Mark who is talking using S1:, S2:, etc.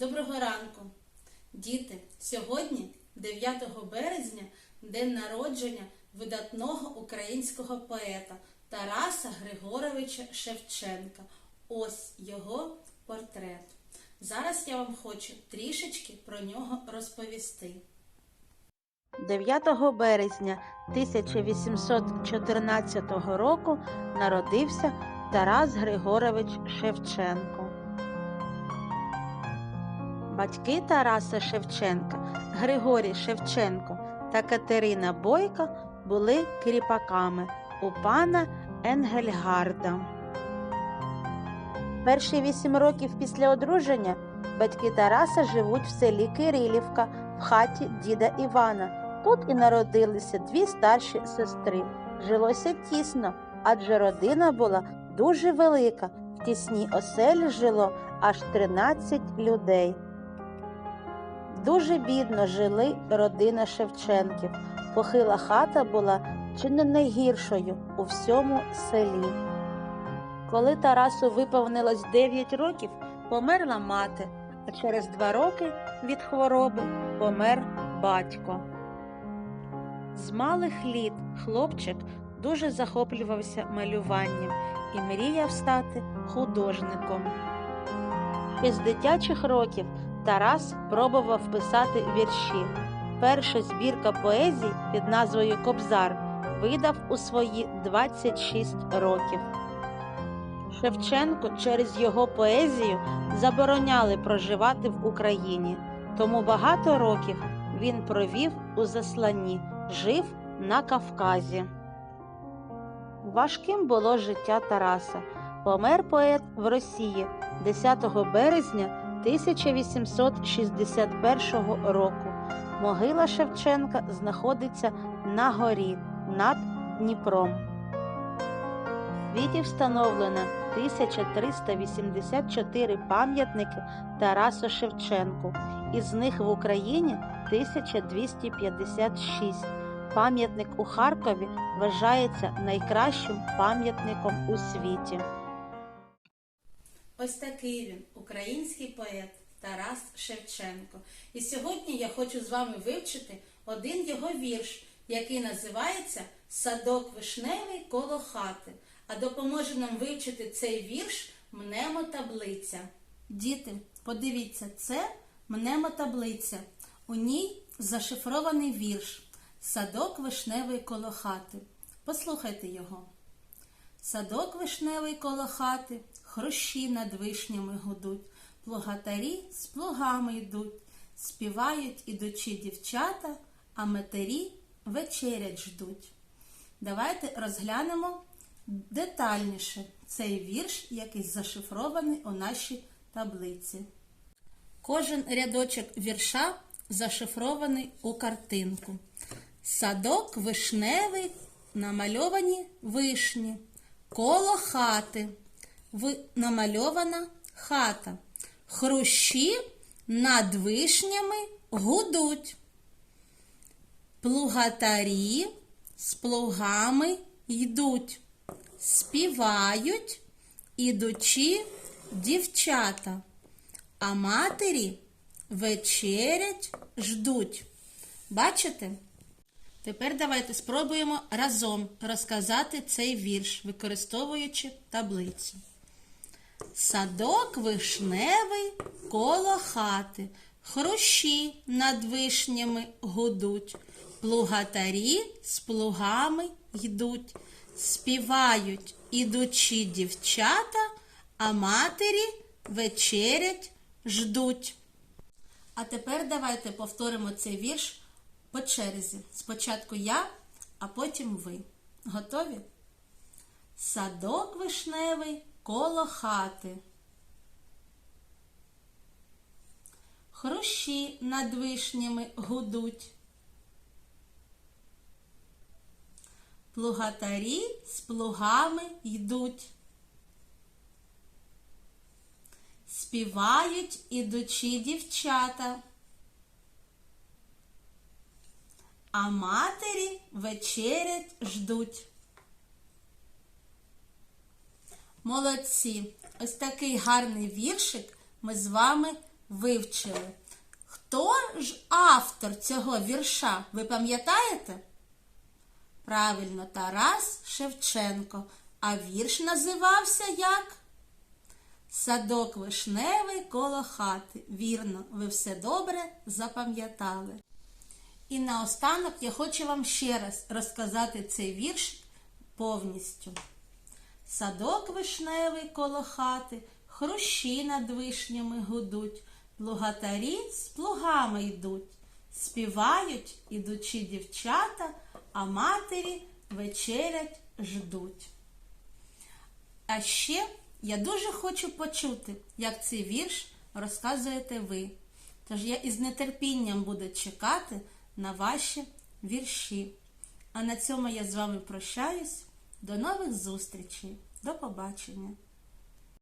S1: Доброго ранку, діти! Сьогодні, 9 березня, день народження видатного українського поета Тараса Григоровича Шевченка. Ось його портрет. Зараз я вам хочу трішечки про нього розповісти.
S2: 9 березня 1814 року народився Тарас Григорович Шевченко. Батьки Тараса Шевченка Григорій Шевченко та Катерина Бойко були кріпаками у пана Енгельгарда. Перші вісім років після одруження батьки Тараса живуть в селі Кирилівка в хаті діда Івана. Тут і народилися дві старші сестри. Жилося тісно, адже родина була дуже велика. В тісній оселі жило аж 13 людей. Дуже бідно жили родина Шевченків. Похила хата була чи не найгіршою у всьому селі. Коли Тарасу виповнилось 9 років, померла мати, а через два роки від хвороби помер батько. З малих літ хлопчик дуже захоплювався малюванням і мріяв стати художником. Із дитячих років Тарас пробував писати вірші. Перша збірка поезій під назвою Кобзар видав у свої 26 років. Шевченко через його поезію забороняли проживати в Україні, тому багато років він провів у засланні, жив на Кавказі. Важким було життя Тараса. Помер поет в Росії 10 березня 1861 року. Могила Шевченка знаходиться на горі над Дніпром. В світі встановлено 1384 пам'ятники Тарасу Шевченку, із них в Україні 1256. Пам'ятник у Харкові вважається найкращим пам'ятником у світі.
S1: Ось такий він, український поет Тарас Шевченко. І сьогодні я хочу з вами вивчити один його вірш, який називається Садок вишневий коло хати. А допоможе нам вивчити цей вірш мнемотаблиця. Діти, подивіться, це мнемотаблиця. У ній зашифрований вірш Садок вишневий коло хати. Послухайте його. Садок вишневий коло хати, хрущі над вишнями гудуть, плугатарі з плугами йдуть, співають ідучі дівчата, а матері вечерять ждуть. Давайте розглянемо детальніше цей вірш, який зашифрований у нашій таблиці. Кожен рядочок вірша зашифрований у картинку. Садок вишневий, намальовані вишні, коло хати, намальована хата. Хрущі над вишнями гудуть. Плугатарі з плугами йдуть, співають, ідучі дівчата, а матері вечерять ждуть. Бачите? Тепер давайте спробуємо разом розказати цей вірш, використовуючи таблицю. Садок вишневий коло хати, хрущі над вишнями гудуть, плугатарі з плугами йдуть, співають ідучі дівчата, а матері вечерять ждуть. А тепер давайте повторимо цей вірш по черзі. Спочатку я, а потім ви. Готові? Садок вишневий коло хати. Хрущі над вишнями гудуть. Плугатарі з плугами йдуть. Співають ідучі дівчата. А матері вечерять ждуть. Молодці! Ось такий гарний віршик ми з вами вивчили. Хто ж автор цього вірша? Ви пам'ятаєте? Правильно, Тарас Шевченко. А вірш називався як? Садок вишневий коло хати. Вірно, ви все добре запам'ятали. І наостанок я хочу вам ще раз розказати цей вірш повністю. Садок вишневий коло хати, хрущі над вишнями гудуть, плугатарі з плугами йдуть, співають ідучі дівчата, а матері вечерять ждуть. А ще я дуже хочу почути, як цей вірш розказуєте ви. Тож я із нетерпінням буду чекати на ваші вірші. А на цьому я з вами прощаюсь. До нових зустрічей. До побачення.